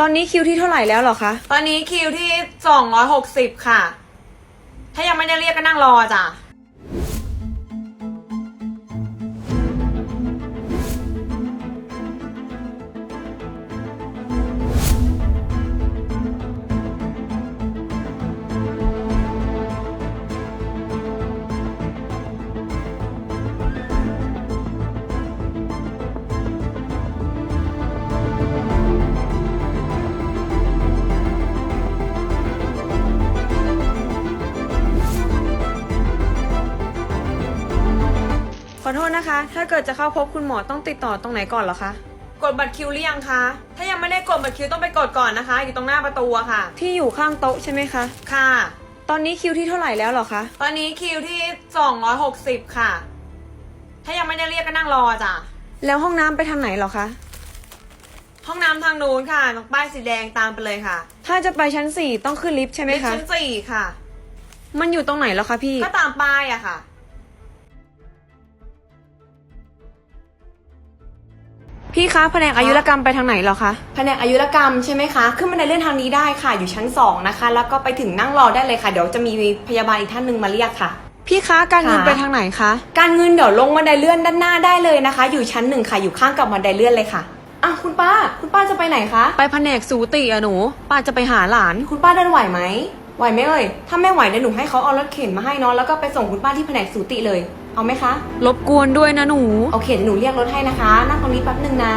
ตอนนี้คิวที่เท่าไหร่แล้วเหรอคะ ตอนนี้คิวที่ 260 ค่ะ ถ้ายังไม่ได้เรียกก็นั่งรอจ้ะ ขอโทษนะคะ ถ้าเกิดจะเข้าพบคุณหมอต้องติดต่อตรงไหนก่อนเหรอคะ กดบัตรคิวหรือยังคะ ถ้ายังไม่ได้กดบัตรคิวต้องไปกดก่อนนะคะ อยู่ตรงหน้าประตูอะค่ะ ที่อยู่ข้างโต๊ะใช่ไหมคะ ค่ะ ตอนนี้คิวที่เท่าไหร่แล้วเหรอคะ ตอนนี้คิวที่ 260 ค่ะ ถ้ายังไม่ได้เรียกก็นั่งรอจ้ะ แล้วห้องน้ำไปทางไหนเหรอคะ ห้องน้ำทางนู้นค่ะตรงป้ายสีแดงตามไปเลยค่ะถ้าจะไปชั้นสี่ต้องขึ้นลิฟต์ใช่ไหมคะ ชั้นสี่ค่ะ มันอยู่ตรงไหนแล้วคะพี่ ก็ตามป้ายอะค่ะ พี่คะแผนกอายุรกรรมไปทางไหนเหรอคะ แผนกอายุรกรรมใช่ไหมคะ ขึ้นบันไดเลื่อนทางนี้ได้ค่ะ อยู่ชั้น 2 นะคะ แล้วก็ไปถึงนั่งรอได้เลยค่ะ เดี๋ยวจะมีพยาบาลอีกท่านหนึ่งมาเรียกค่ะ พี่คะการเงินค่ะไปทางไหนคะ การเงินเดี๋ยวลงบันไดเลื่อนด้านหน้าได้เลยนะคะ อยู่ชั้นหนึ่งค่ะ อยู่ข้างกับบันไดเลื่อนเลยค่ะอะคุณป้า คุณป้าจะไปไหนคะ ไปแผนกสูติอะหนู ป้าจะไปหาหลาน คุณป้าเดินไหวไหม ไหวไหมเอ่ย ถ้าไม่ไหวเดี๋ยวหนูให้เขาเอารถเข็นมาให้เนาะแล้วก็ไปส่งคุณป้าที่แผนกสูติเลย เอาไหมคะ รบกวนด้วยนะหนู โอเคเดี๋ยวหนูเรียกรถให้นะคะ นั่งตรงนี้แป๊บหนึ่งนะ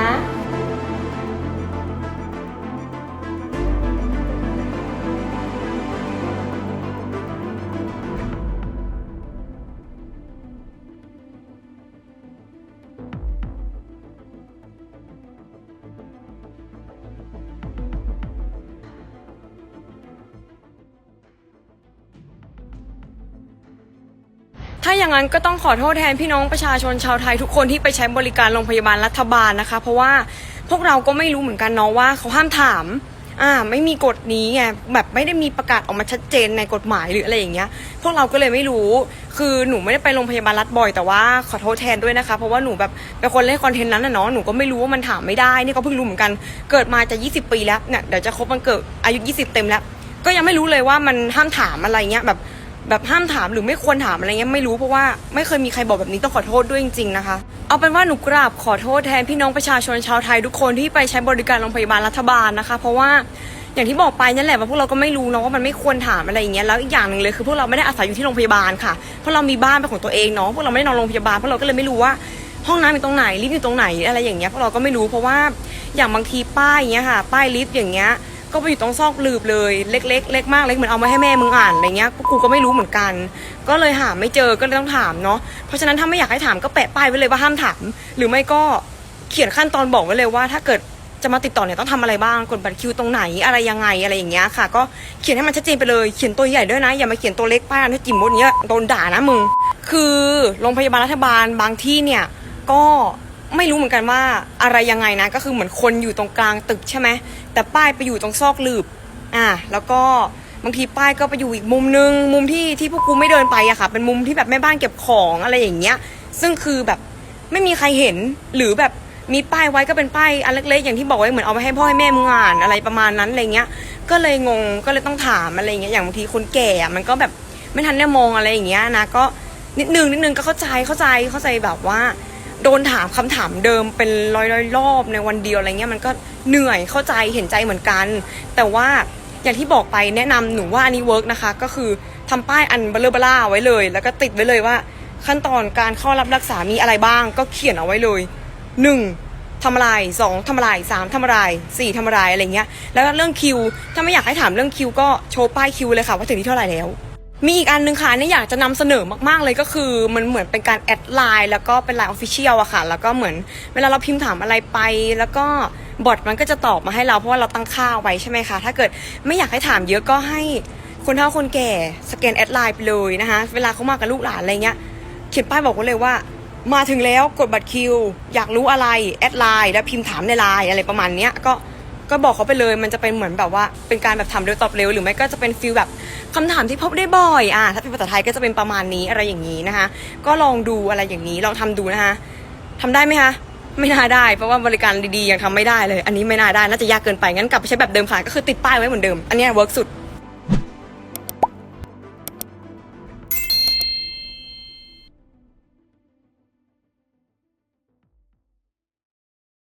ถ้าอย่างนั้นก็ต้องขอโทษแทนพี่น้องประชาชนชาวไทยทุกคนที่ไปใช้บริการโรงพยาบาลรัฐบาลนะคะ เพราะว่าพวกเราก็ไม่รู้เหมือนกันเนาะว่าเขาห้ามถาม อ่า ไม่มีกฎนี้ไงแบบไม่ได้มีประกาศออกมาชัดเจนในกฎหมายหรืออะไรอย่างเงี้ย พวกเราก็เลยไม่รู้ คือหนูไม่ได้ไปโรงพยาบาลรัฐบ่อยแต่ว่าขอโทษแทนด้วยนะคะ เพราะว่าหนูแบบเป็นคนเล่นคอนเทนต์นั้นนะเนาะหนูก็ไม่รู้ว่ามันถามไม่ได้นี่ก็เพิ่งรู้เหมือนกันเกิดมาจะ 20 ปีแล้วเนี่ยเดี๋ยวจะครบวันเกิดอายุ 20 เต็มแล้ว ก็ยังไม่รู้เลยว่ามันห้ามถามอะไรเงี้ยแบบ แบบห้ามถามหรือไม่ควรถามอะไรเงี้ยไม่รู้เพราะว่าไม่เคยมีใครบอกแบบนี้ต้องขอโทษด้วยจริงๆนะคะ เอาเป็นว่าหนูกราบขอโทษแทนพี่น้องประชาชนชาวไทยทุกคนที่ไปใช้บริการโรงพยาบาลรัฐบาลนะคะ เพราะว่าอย่างที่บอกไปนั่นแหละว่าพวกเราก็ไม่รู้เนาะว่ามันไม่ควรถามอะไรอย่างเงี้ยแล้วอีกอย่างหนึ่งเลยคือพวกเราไม่ได้อาศัยอยู่ที่โรงพยาบาลค่ะเพราะเรามีบ้านเป็นของตัวเองเนาะพวกเราไม่ได้นอนโรงพยาบาลพวกเราก็เลยไม่รู้ว่าห้องน้ำอยู่ตรงไหนลิฟต์อยู่ตรงไหนอะไรอย่างเงี้ยพวกเราก็ไม่รู้เพราะว่าอย่างบางทีป้ายอย่างเงี้ยค่ะ ป้ายลิฟต์อย่างเงี้ย ก็ไปอยู่ตรงซอกลืบเลย เล็กๆเล็กมากเล็กเหมือนเอามาให้แม่มึงอ่านอะไรเงี้ยกูก็ไม่รู้เหมือนกัน ก็เลยหาไม่เจอก็เลยต้องถามเนาะเพราะฉะนั้นถ้าไม่อยากให้ถามก็แปะป้ายไว้เลยว่าห้ามถาม หรือไม่ก็เขียนขั้นตอนบอกไว้เลยว่า ถ้าเกิดจะมาติดต่อเนี่ยต้องทำอะไรบ้างกดบัตรคิวตรงไหนอะไรยังไงอะไรอย่างเงี้ยค่ะ ก็เขียนให้มันชัดเจนไปเลยเขียนตัวใหญ่ด้วยนะ อย่ามาเขียนตัวเล็กป้ายถ้าจิ๋มมดเนี้ยโดนด่านะมึงคือโรงพยาบาลรัฐบาลบางที่เนี่ยก็ ไม่รู้เหมือนกันว่าอะไรยังไงนะ ก็คือเหมือนคนอยู่ตรงกลางตึกใช่ไหมแต่ป้ายไปอยู่ตรงซอกหลืบอะแล้วก็บางทีป้ายก็ไปอยู่อีกมุมนึง มุมที่ที่พวกกูไม่เดินไปอะค่ะ เป็นมุมที่แบบแม่บ้านเก็บของอะไรอย่างเงี้ย ซึ่งคือแบบไม่มีใครเห็นหรือแบบมีป้ายไว้ก็เป็นป้ายอันเล็กๆอย่างที่บอกไว้เหมือนเอาไปให้พ่อให้แม่มึงอ่านอะไรประมาณนั้นอะไรเงี้ย ก็เลยงงก็เลยต้องถามอะไรเงี้ยอย่างบางทีคนแก่อะมันก็แบบไม่ทันได้มองอะไรอย่างเงี้ยนะก็นิดนึงนิดนึงก็เข้าใจเข้าใจเข้าใจแบบว่า โดนถามคำถามเดิมเป็นร้อยร้อยๆรอบในวันเดียวอะไรเงี้ยมันก็เหนื่อยเข้าใจเห็นใจเหมือนกัน แต่ว่าอย่างที่บอกไปแนะนำหนูว่าอันนี้เวิร์กนะคะ ก็คือทำป้ายอันเบลเบล่าไว้เลย แล้วก็ติดไว้เลยว่า ขั้นตอนการเข้ารับรักษามีอะไรบ้าง ก็เขียนเอาไว้เลยหนึ่งทำอะไรสองทำอะไรสามทำอะไรสี่ทำอะไรอะไรเงี้ย แล้วก็เรื่องคิว ถ้าไม่อยากให้ถามเรื่องคิวก็โชว์ป้ายคิวเลยค่ะว่าถึงที่เท่าไหร่แล้ว มีอีกอันหนึงค่ะนี่อยากจะนำเสนอมากๆเลยก็คือ มันเหมือนเป็นการแอดไลน์แล้วก็เป็นไลน์ออฟฟิเชียลอะค่ะ แล้วก็เหมือนเวลาเราพิมพ์ถามอะไรไป แล้วก็บอทมันก็จะตอบมาให้เราเพราะว่าเราตั้งค่าไว้ใช่ไหมคะ ถ้าเกิดไม่อยากให้ถามเยอะก็ให้คนเฒ่าคนแก่สแกนแอดไลน์ไปเลยนะคะ เวลาเขามากับลูกหลานอะไรเงี้ยเขียนป้ายบอกไว้เลยว่า มาถึงแล้วกดบัตรคิว อยากรู้อะไรแอดไลน์แล้วพิมพ์ถามในไลน์อะไรประมาณเนี้ยก็ ก็บอกเขาไปเลยมันจะเป็นเหมือนแบบว่าเป็นการแบบถามเร็วตอบเร็ว หรือไม่ก็จะเป็นฟิลแบบคำถามที่พบได้บ่อยอะถ้าเป็นภาษาไทยก็จะเป็นประมาณนี้อะไรอย่างนี้นะคะ ก็ลองดูอะไรอย่างนี้ลองทำดูนะคะทำได้ไหมคะไม่น่าได้ เพราะว่าบริการดีๆยังทำไม่ได้เลย อันนี้ไม่น่าได้น่าจะยากเกินไปงั้นกลับไปใช้แบบเดิมค่ะก็คือติดป้ายไว้เหมือนเดิมอันนี้เวิร์กสุด